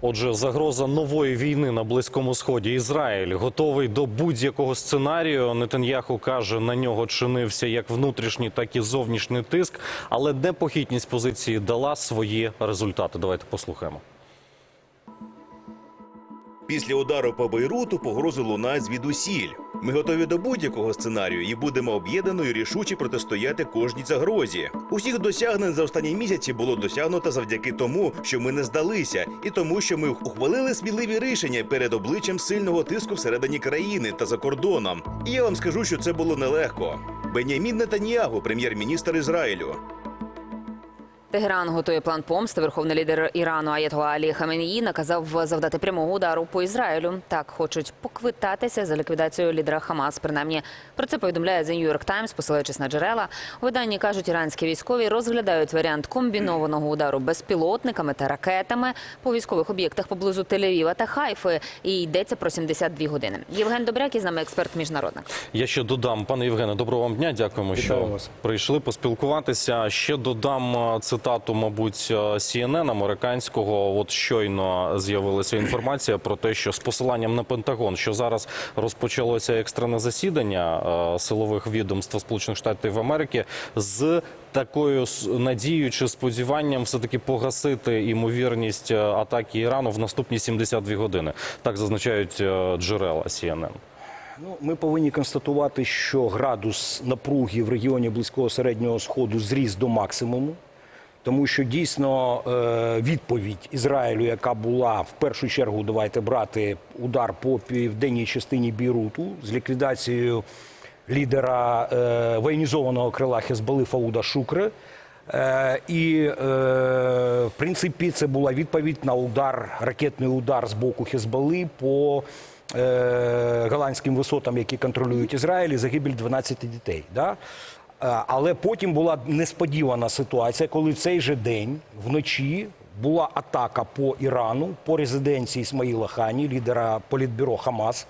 Отже, загроза нової війни на близькому сході. Ізраїль готовий до будь-якого сценарію. Нетаньяху каже, на нього чинився як внутрішній, так і зовнішній тиск. Але непохитність позиції дала свої результати. Давайте послухаємо. Після удару по Бейруту погрози лунають звідусіль. Ми готові до будь-якого сценарію і будемо об'єднано і рішуче протистояти кожній загрозі. Усіх досягнень за останні місяці було досягнуто завдяки тому, що ми не здалися, і тому, що ми ухвалили сміливі рішення перед обличчям сильного тиску всередині країни та за кордоном. І я вам скажу, що це було нелегко. Бенямін Нетаньягу, прем'єр-міністр Ізраїлю. Тегеран готує план помсти. Верховний лідер Ірану Аятола Алі Хаменії наказав завдати прямого удару по Ізраїлю. Так хочуть поквитатися за ліквідацію лідера Хамас. Принаймні про це повідомляє The New York Times, посилаючись на джерела. У виданні кажуть, іранські військові розглядають варіант комбінованого удару безпілотниками та ракетами по військових об'єктах поблизу Тель-Авіва та Хайфи. І йдеться про 72 години. Євген Добрякий з нами експерт міжнародник. Я ще додам, пане Євгене, доброго вам дня. Дякуємо, що вас. прийшли поспілкуватися. Ще додам е, цитату, мабуть, е, CNN американського. От щойно з'явилася інформація про те, що з посиланням на Пентагон, що зараз розпочалося екстрене засідання е, силових відомств Сполучених Штатів Америки з такою надією чи сподіванням все таки погасити ймовірність е, атаки Ірану в наступні 72 години. Так зазначають джерела CNN. Ну, ми повинні констатувати, що градус напруги в регіоні близького середнього сходу зріс до максимуму, тому що дійсно е, відповідь Ізраїлю, яка була в першу чергу, давайте брати удар по південній частині Бейруту з ліквідацією лідера е, воєнізованого крила Хезболи Фауда Шукри. Е, і, в принципі, це була відповідь на удар, ракетний удар з боку Хезболи по голландським висотам, які контролюють Ізраїль, і загибель 12 дітей. Да? Е, Але потім була несподівана ситуація, коли в цей же день вночі була атака по Ірану, по резиденції Ісмаїла Хані, лідера політбюро Хамас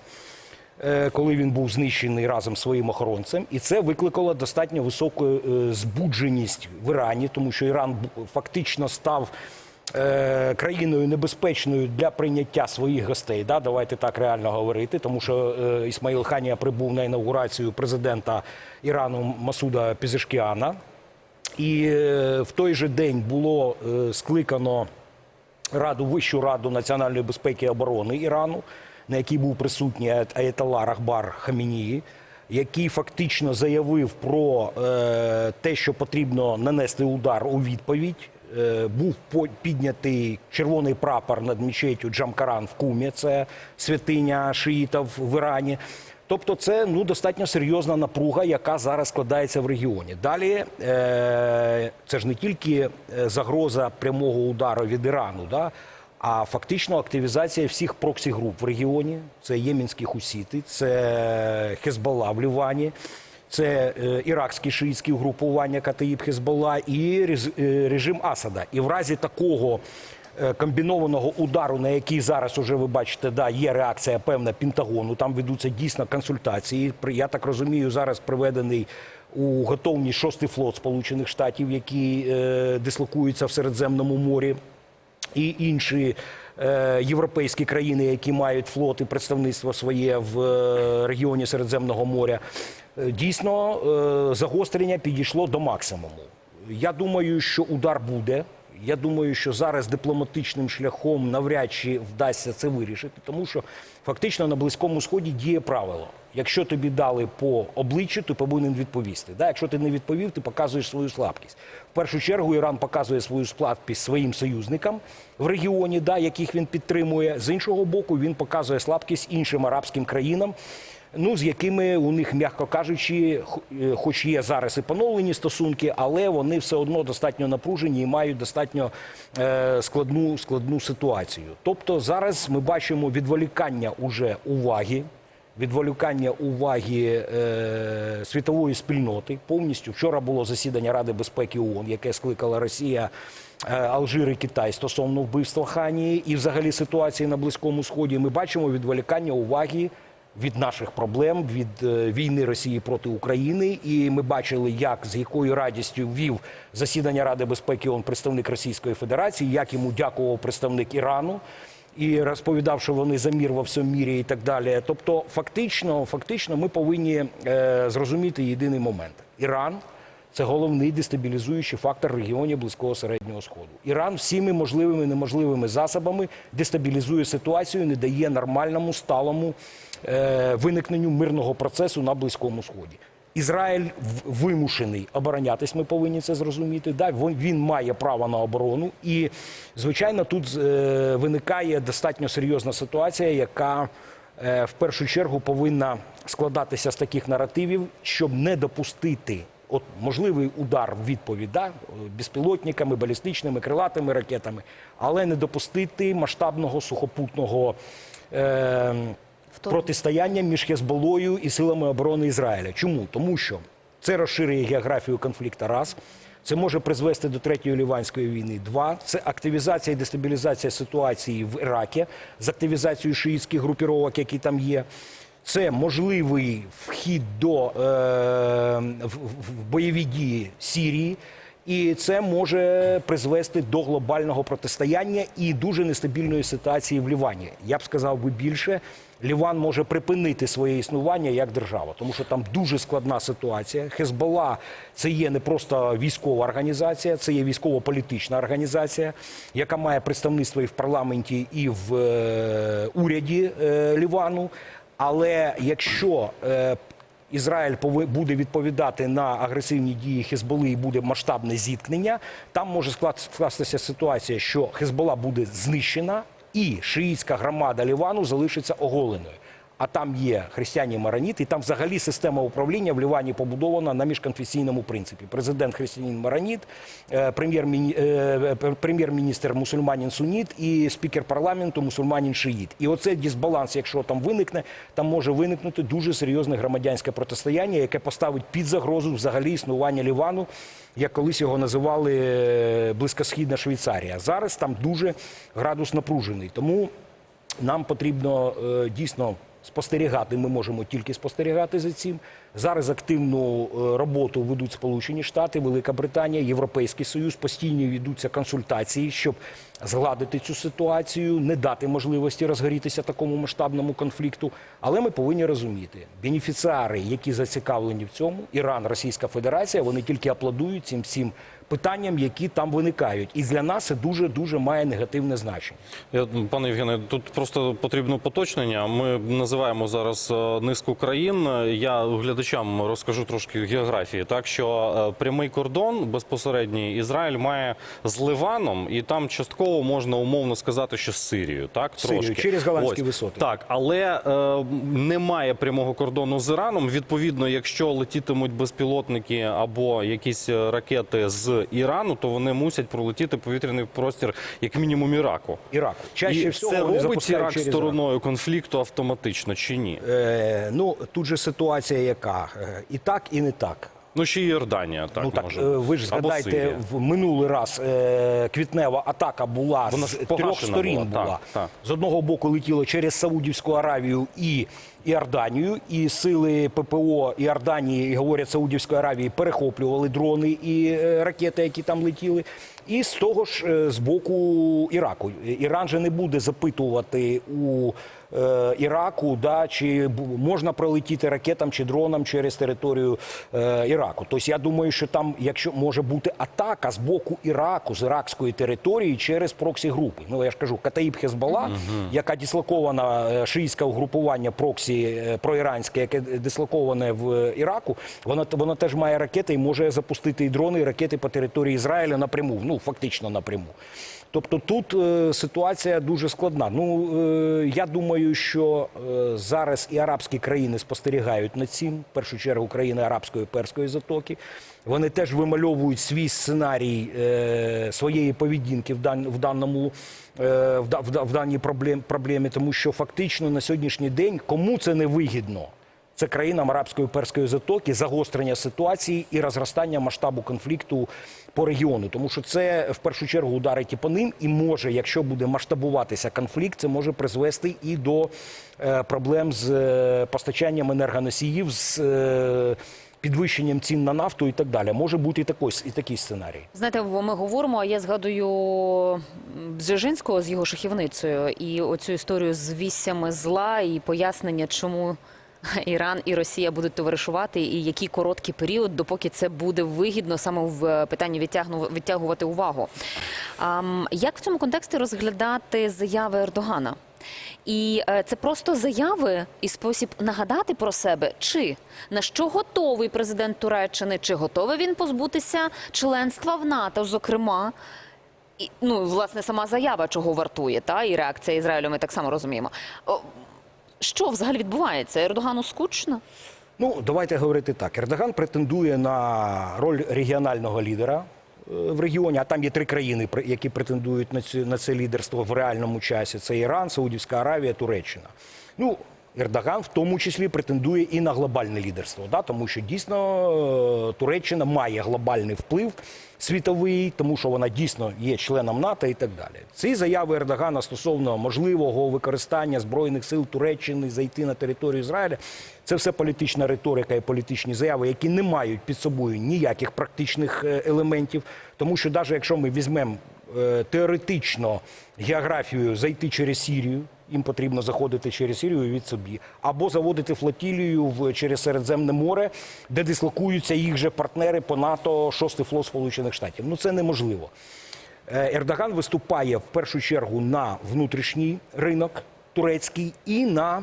е, коли він був знищений разом з своїм охоронцем, і це викликало достатньо високу е, збудженість в Ірані, тому що Іран фактично став. Е, Країною небезпечною для прийняття своїх гостей, да, давайте так реально говорити, тому що е, Ісмаїл Ханія прибув на інаугурацію президента Ірану Масуда Пізешкіана, і е, в той же день було скликано Раду Вищу Раду національної безпеки і оборони Ірану, на якій був присутній Аятолла Рахбар Хамінії, який фактично заявив про те, що потрібно нанести удар у відповідь. Е, був піднятий червоний прапор над мечетю Джамкаран в Кумі, це святиня шиїтів в Ірані. Тобто, це ну достатньо серйозна напруга, яка зараз складається в регіоні. Далі е, це ж не тільки е, загроза прямого удару від Ірану, да, а фактично активізація всіх проксі-груп в регіоні. Це ємінські хусіти, це Хезбалла в Лівані. Це е, іракські шиїтські угрупування Катаїб Хезбалла і е, режим Асада. І в разі такого е, комбінованого удару, на який зараз уже ви бачите, да, є реакція певна Пентагону. Там ведуться дійсно консультації. Я так розумію, зараз приведений у готовність шостий флот Сполучених Штатів, який е, дислокується в Середземному морі і інші європейські країни, які мають флот і представництво своє в е, регіоні Середземного моря, е, дійсно е, загострення підійшло до максимуму. Я думаю, що удар буде. Я думаю, що зараз дипломатичним шляхом навряд чи вдасться це вирішити, тому що фактично на близькому сході діє правило. Якщо тобі дали по обличчю, ти повинен відповісти. Да? Якщо ти не відповів, ти показуєш свою слабкість. В першу чергу Іран показує свою слабкість своїм союзникам в регіоні, да, яких він підтримує. З іншого боку, він показує слабкість іншим арабським країнам. Ну, з якими у них, м'яко кажучи, е, хоч є зараз і поновлені стосунки, але вони все одно достатньо напружені і мають достатньо е, складну, складну ситуацію. Тобто зараз ми бачимо відволікання уже уваги, відволікання уваги е, світової спільноти. Повністю вчора було засідання Ради безпеки ООН, яке скликала Росія. е, Алжир і Китай стосовно вбивства Ханії і взагалі ситуації на Близькому Сході, ми бачимо відволікання уваги від наших проблем, від е, війни Росії проти України. І ми бачили, як з якою радістю вів засідання Ради безпеки ООН представник Російської Федерації, як йому дякував представник Ірану. І розповідав, що вони за мір во всьому мірі і так далі. Тобто, фактично, фактично, ми повинні е, зрозуміти єдиний момент: Іран. Це головний дестабілізуючий фактор в регіоні Близького Середнього Сходу. Іран всіми можливими і неможливими засобами дестабілізує ситуацію, не дає нормальному сталому е, виникненню мирного процесу на Близькому Сході. Ізраїль вимушений оборонятись, ми повинні це зрозуміти. Да, він- має право на оборону, і звичайно, тут е, виникає достатньо серйозна ситуація, яка е, в першу чергу повинна складатися з таких наративів, щоб не допустити от можливий удар в відповідь безпілотниками, балістичними, крилатими ракетами, але не допустити масштабного сухопутного. Е, протистояння між Хезболою і силами оборони Ізраїля. Чому? Тому що це розширює географію конфлікту. Раз це може призвести до третьої ліванської війни. Два це активізація і дестабілізація ситуації в Іракі з активізацією шиїтських групіровок, які там є. Це можливий вхід до е, в- в бойові дії Сірії. І це може призвести до глобального протистояння і дуже нестабільної ситуації в Лівані. Я б сказав би більше, Ліван може припинити своє існування як держава, тому що там дуже складна ситуація. Хезбола це є не просто військова організація, це є військово-політична організація, яка має представництво і в парламенті, і в е, уряді е, Лівану. Але якщо е, Ізраїль буде відповідати на агресивні дії Хезболи і буде масштабне зіткнення, там може скластися ситуація, що Хезбола буде знищена, і шиїтська громада Лівану залишиться оголеною. А там є християні мараніти, і там взагалі система управління в Лівані побудована на міжконфесійному принципі. Президент християнин Мараніт, е, е, пр- прем'єр-міністр мусульманин суніт і спікер парламенту мусульманин шиїт. І оцей дисбаланс, якщо там виникне, там може виникнути дуже серйозне громадянське протистояння, яке поставить під загрозу взагалі існування Лівану, як колись його називали е, близькосхідна Швейцарія. Зараз там дуже градус напружений. Тому нам потрібно е, дійсно спостерігати. Ми можемо тільки спостерігати за цим. Зараз активну е, роботу ведуть Сполучені Штати, Велика Британія, Європейський Союз. Постійно ведуться консультації, щоб згладити цю ситуацію, не дати можливості розгорітися такому масштабному конфлікту. Але ми повинні розуміти, бенефіціари, які зацікавлені в цьому, Іран, Російська Федерація, вони тільки аплодують цим всім питанням, які там виникають. І для нас це дуже дуже має негативне значення. Я, пане Євгене, тут просто потрібно поточнення. Ми називаємо зараз е, низку країн. Я глядачам розкажу трошки географії. Так що е, прямий кордон безпосередній Ізраїль має з Ливаном, і там частково можна умовно сказати, що з Сирією. Так Сирію, трошки через Голландські висоти. Так, але е, немає прямого кордону з Іраном. Відповідно, якщо летітимуть безпілотники або якісь е, ракети з Ірану, то вони мусять пролетіти повітряний простір, як мінімум Іраку. Іраку. Чаще І всього це робить Ірак через Ірак. стороною конфлікту автоматично чи ні? Е, ну тут же ситуація яка Е, і так, і не так. Ну ще й Йорданія так ну так може. е, ви ж згадайте, в минулий раз е, квітнева атака була Вона з трьох сторін. була, Була, так, так. з одного боку летіло через Саудівську Аравію і Іорданію, і сили ППО Іорданії, і говорять Саудівської Аравії, перехоплювали дрони і е, ракети, які там летіли. І з того ж е, з боку Іраку. Іран же не буде запитувати у е, Іраку, да, чи можна пролетіти ракетам чи дроном через територію е, Іраку. Тобто я думаю, що там, якщо може бути атака з боку Іраку, з іракської території через проксі групи. Ну я ж кажу, Катаїб Хезбола, яка дислокована шиїське угрупування проксі е, проіранське, яке дислоковане в Іраку, вона воно теж має ракети і може запустити і дрони, і ракети по території Ізраїля напряму. Ну фактично напряму. Тобто тут е, ситуація дуже складна. Ну е, я думаю, що е, зараз і арабські країни спостерігають над цим. В першу чергу країни арабської перської затоки. Вони теж вимальовують свій сценарій е, своєї поведінки в, дан, в даному е, в, в, в даній проблем, проблемі, тому що фактично на сьогоднішній день кому це не вигідно. Це країнам арабської перської затоки, загострення ситуації і розростання масштабу конфлікту по регіону. Тому що це в першу чергу ударить і по ним, і може, якщо буде масштабуватися конфлікт, це може призвести і до е, проблем з е, постачанням енергоносіїв з е, підвищенням цін на нафту і так далі. Може бути і такий, і такий сценарій. Знаєте, ми говоримо, а я згадую Бжежинського з його шахівницею і оцю історію з вісями зла і пояснення, чому Іран і Росія будуть товаришувати, і який короткий період, допоки це буде вигідно саме в питанні відтягну- відтягувати увагу. А, як в цьому контексті розглядати заяви Ердогана? І е, це просто заяви і спосіб нагадати про себе, чи на що готовий президент Туреччини, чи готовий він позбутися членства в НАТО, зокрема. І, ну, власне, сама заява чого вартує, та і реакція Ізраїлю, ми так само розуміємо. Що взагалі відбувається? Ердогану скучно? Ну, давайте говорити так. Ердоган претендує на роль регіонального лідера в регіоні, а там є три країни, які претендують на це, на це лідерство в реальному часі: це Іран, Саудівська Аравія, Туреччина. Ну, Ердоган в тому числі претендує і на глобальне лідерство, да? тому що дійсно е, Туреччина має глобальний вплив світовий, тому що вона дійсно є членом НАТО і так далі. Ці заяви Ердогана стосовно можливого використання збройних сил Туреччини зайти на територію Ізраїля, це все політична риторика і політичні заяви, які не мають під собою ніяких практичних е, елементів. Тому що навіть якщо ми візьмемо е, теоретично географію зайти через Сірію. Їм потрібно заходити через Сірію від собі, або заводити флотілію в через Середземне море, де дислокуються їх же партнери по НАТО, шостий флот Сполучених Штатів. Ну це неможливо. Е, Ердоган виступає в першу чергу на внутрішній ринок турецький і на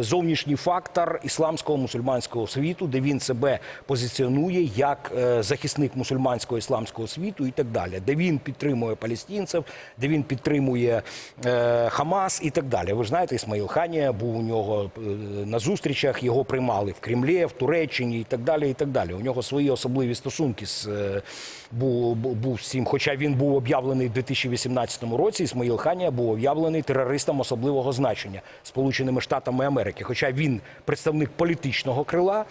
зовнішній фактор ісламського мусульманського світу, де він себе позиціонує як е, захисник мусульманського ісламського світу і так далі, де він підтримує палестинців, де він підтримує е, Хамас і так далі. Ви знаєте, Ісмаїл Ханія був у нього е, на зустрічах, його приймали в Кремлі, в Туреччині і так далі. І так далі. У нього свої особливі стосунки з е, був, був з цим. Хоча він був об'явлений в 2018 році, Ісмаїл Ханія був об'явлений терористом особливого значення Сполученими Штатами Америки. Хоча він представник політичного крила.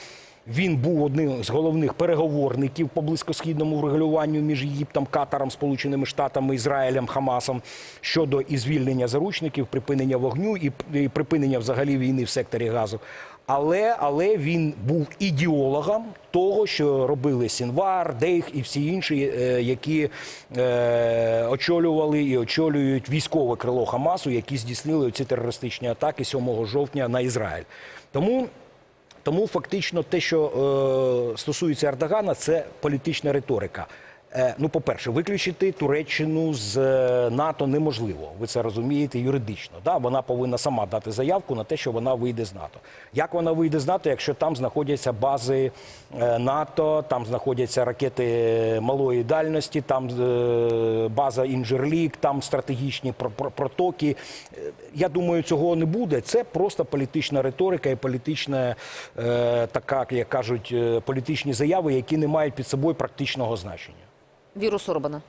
Він був одним з головних переговорників по близькосхідному врегулюванню між Єгиптом, Катаром, Сполученими Штатами, Ізраїлем, Хамасом щодо і звільнення заручників, припинення вогню і, припинення взагалі війни в секторі газу. Але, але він був ідеологом того, що робили Сінвар, Дейх і всі інші, е, які е, очолювали і очолюють військове крило Хамасу, які здійснили ці терористичні атаки 7 жовтня на Ізраїль. Тому тому фактично те, що е, стосується Ердогана, це політична риторика. Е, ну, по-перше, виключити Туреччину з е, НАТО неможливо. Ви це розумієте юридично. Да? Вона повинна сама дати заявку на те, що вона вийде з НАТО. Як вона вийде з НАТО, якщо там знаходяться бази е, НАТО, там знаходяться ракети малої дальності, там база Інжерлік, там стратегічні про- про- протоки. Я думаю, цього не буде. Це просто політична риторика і політична така, як кажуть, політичні заяви, які не мають під собою практичного значення. Вірус Орбана.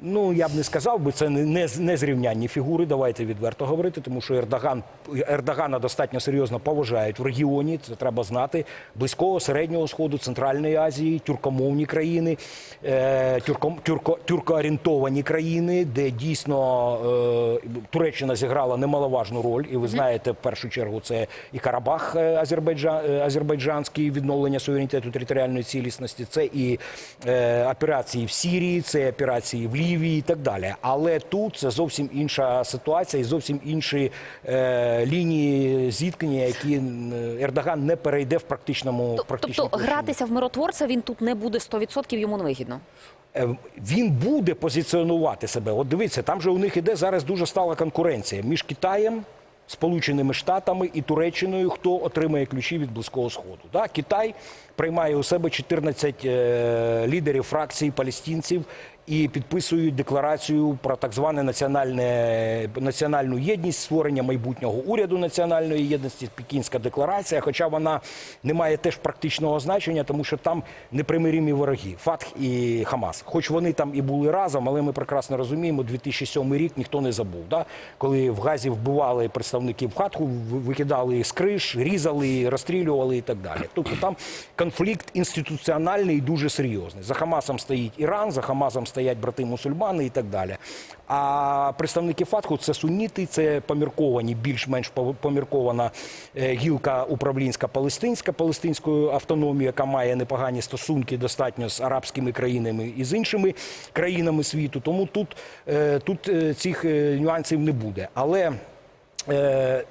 Ну, я б не сказав би, це не, не, зрівнянні фігури, давайте відверто говорити, тому що Ердоган, Ердогана достатньо серйозно поважають в регіоні, це треба знати, Близького, Середнього Сходу, Центральної Азії, тюркомовні країни, е, тюрко, тюрко, тюркоорієнтовані країни, де дійсно е, Туреччина зіграла немаловажну роль, і ви знаєте, в першу чергу це і Карабах е, Азербайджан, е, азербайджанський, відновлення суверенітету територіальної цілісності, це і е, операції в Сірії, це операції в Лівії і так далі. Але тут це зовсім інша ситуація і зовсім інші е, лінії зіткнення, які Ердоган не перейде в практичному практичному Тобто гратися в миротворця він тут не буде 100% йому не вигідно. Е, він буде позиціонувати себе. От дивіться, там же у них іде зараз дуже стала конкуренція між Китаєм, Сполученими Штатами і Туреччиною, хто отримає ключі від Близького Сходу. Да? Китай приймає у себе 14 е, лідерів фракцій палестинців і підписують декларацію про так зване національне національну єдність, створення майбутнього уряду національної єдності, Пекінська декларація. Хоча вона не має теж практичного значення, тому що там непримиримі вороги Фатх і Хамас. Хоч вони там і були разом, але ми прекрасно розуміємо, 2007 рік ніхто не забув. Да? Коли в Газі вбивали представників Фатху, викидали з криш, різали, розстрілювали і так далі. Тобто там конфлікт інституціональний і дуже серйозний. За Хамасом стоїть Іран, за Хамасом стоїть стоять брати мусульмани і так далі. А представники Фатху це сунніти, це помірковані, більш-менш поміркована е, гілка управлінська палестинська, палестинською автономією, яка має непогані стосунки достатньо з арабськими країнами і з іншими країнами світу. Тому тут, е, тут е, цих нюансів не буде. Але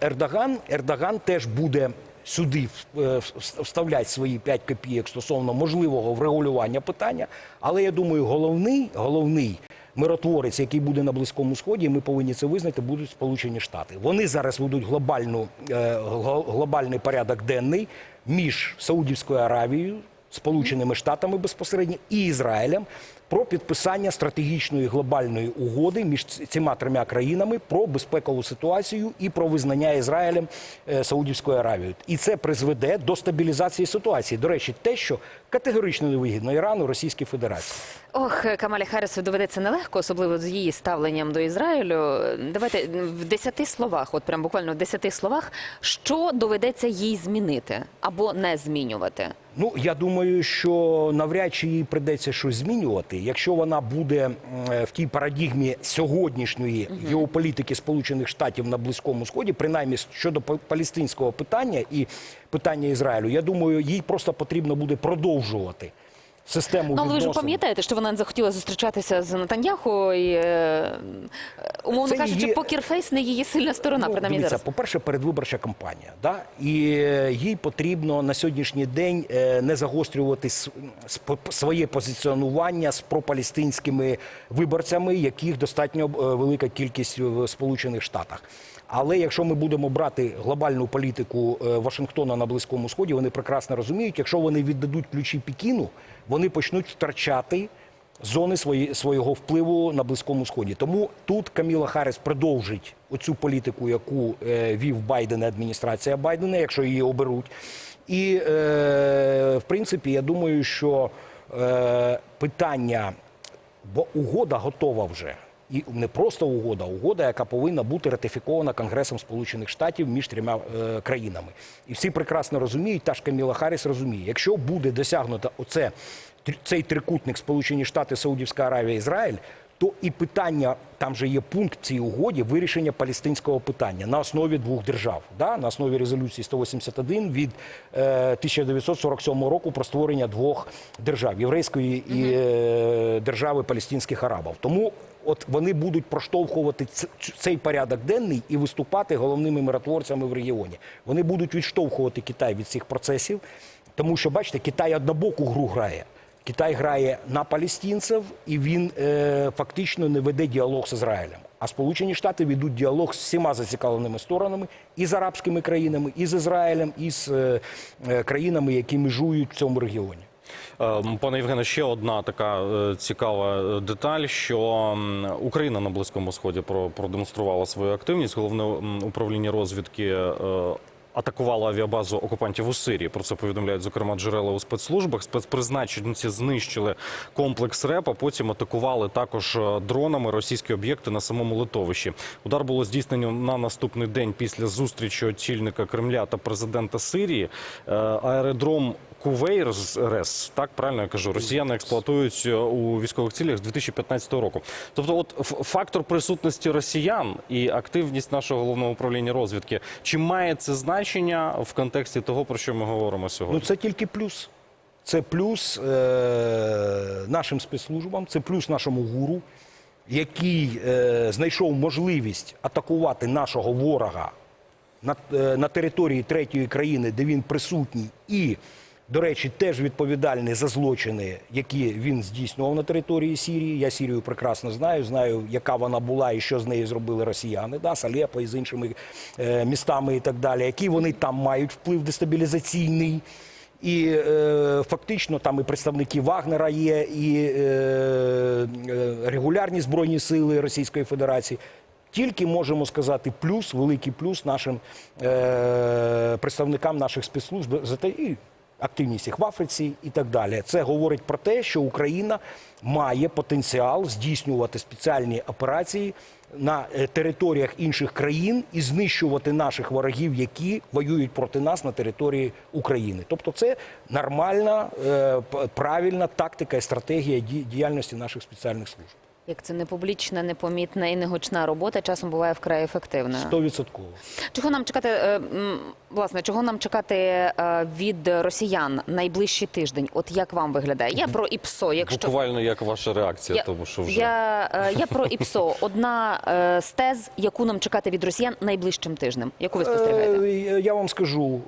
Ердоган, Ердоган теж буде сюди е, вс- вставляти свої 5 копійок стосовно можливого врегулювання питання. Але я думаю, головний, головний миротворець, який буде на Близькому Сході, ми повинні це визнати, будуть Сполучені Штати. Вони зараз ведуть глобальну, е, глобальний порядок денний між Саудівською Аравією, Сполученими Штатами безпосередньо і Ізраїлем про підписання стратегічної глобальної угоди між цими трьома країнами про безпекову ситуацію і про визнання Ізраїлем е, Саудівською Аравією. І це призведе до стабілізації ситуації. До речі, те, що категорично невигідно Ірану, Російській Федерації. Ох, Камалі Харріс доведеться нелегко, особливо з її ставленням до Ізраїлю. Давайте в десяти словах, от прям буквально в десяти словах, що доведеться їй змінити або не змінювати. Ну, я думаю, що навряд чи їй придеться щось змінювати, якщо вона буде е, в тій парадігмі сьогоднішньої геополітики Сполучених Штатів на Близькому Сході, принаймні щодо па- палестинського питання і питання Ізраїлю. Я думаю, їй просто потрібно буде продовжувати систему Ну, але ви ж відносин. пам'ятаєте, що вона не захотіла зустрічатися з Натаньяху і, е, умовно Це кажучи, її- покерфейс не її сильна сторона, Ну, принаймні дивіться, зараз. по-перше, передвиборча кампанія. Да? І е, їй потрібно на сьогоднішній день е, не загострювати с- с- по- своє позиціонування з пропалестинськими виборцями, яких достатньо е, велика кількість в Сполучених Штатах. Але якщо ми будемо брати глобальну політику е, Вашингтона на Близькому Сході, вони прекрасно розуміють, якщо вони віддадуть ключі Пекіну, вони почнуть втрачати зони свої, свого впливу на Близькому Сході. Тому тут Каміла Харріс продовжить оцю політику, яку е, вів Байден адміністрація Байдена, якщо її оберуть. І, е, в принципі, я думаю, що е, питання, бо угода готова вже. І не просто угода, а угода, яка повинна бути ратифікована Конгресом Сполучених Штатів між трьома е, країнами. І всі прекрасно розуміють, та ж Каміла Харріс розуміє, якщо буде досягнуто оце, цей трикутник Сполучені Штати, Саудівська Аравія, Ізраїль, то і питання, там же є пункт цій угоді вирішення палестинського питання на основі двох держав, да? на основі резолюції 181 від е, 1947 року про створення двох держав єврейської і е, держави палестинських арабів. Тому от вони будуть проштовхувати цей порядок денний і виступати головними миротворцями в регіоні. Вони будуть відштовхувати Китай від цих процесів, тому що бачите, Китай однобоку гру грає. Китай грає на палестинців, і він е, фактично не веде діалог з Ізраїлем. А Сполучені Штати ведуть діалог з всіма зацікавленими сторонами і з арабськими країнами, і з Ізраїлем, і з е, е, країнами, які межують в цьому регіоні. Е, Пане Євгене, ще одна така е, цікава е, деталь, що Україна на Близькому Сході про- продемонструвала свою активність. Головне управління розвідки е, атакувало авіабазу окупантів у Сирії. Про це повідомляють зокрема джерела у спецслужбах. Спецпризначенці знищили комплекс РЕП, а потім атакували також дронами російські об'єкти на самому литовищі. Удар було здійснено на наступний день після зустрічі очільника Кремля та президента Сирії. Е, Аеродром Кувейрс, так правильно я кажу, росіяни експлуатують е, у військових цілях з 2015 року. Тобто, от фактор присутності росіян і активність нашого головного управління розвідки, чи має це значення в контексті того, про що ми говоримо сьогодні? Ну це тільки плюс. Це плюс е, нашим спецслужбам, це плюс нашому гуру, який е, знайшов можливість атакувати нашого ворога на, е, на території третьої країни, де він присутній, і, до речі, теж відповідальний за злочини, які він здійснював на території Сірії. Я Сірію прекрасно знаю, знаю, яка вона була і що з нею зробили росіяни, да, з і з іншими е, містами і так далі, який вони там мають вплив дестабілізаційний. І е, фактично там і представники Вагнера є, і е, е, регулярні збройні сили Російської Федерації. Тільки можемо сказати плюс, великий плюс нашим е, представникам наших спецслужб за те і активність в Африці і так далі. Це говорить про те, що Україна має потенціал здійснювати спеціальні операції на е, територіях інших країн і знищувати наших ворогів, які воюють проти нас на території України. Тобто, це нормальна, е, правильна тактика і стратегія ді- діяльності наших спеціальних служб. Як це не публічна, непомітна і негучна робота, часом буває вкрай ефективною. Стовідсотково. Чого нам чекати, е, власне, чого нам чекати е, від росіян найближчий тиждень? От як вам виглядає? Я про ІПСО, якщо Буквально як ваша реакція, тому що вже я, е, я про ІПСО. Одна з тез, яку нам чекати від росіян найближчим тижнем. Яку ви спостерігаєте? Я вам скажу,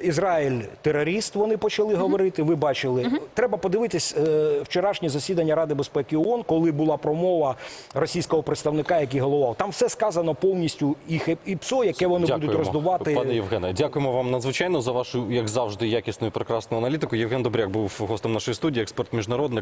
Ізраїль терорист, вони почали говорити. Ви бачили. Треба подивитись вчорашнє засідання Ради безпеки ООН, коли була промова російського представника, який головував. Там все сказано повністю і хеп- і ПСО, яке вони будуть роздувати. пане Євгене. Дякуємо вам надзвичайно за вашу, як завжди, якісну і прекрасну аналітику. Євген Добряк був гостем нашої студії, експерт міжнародник.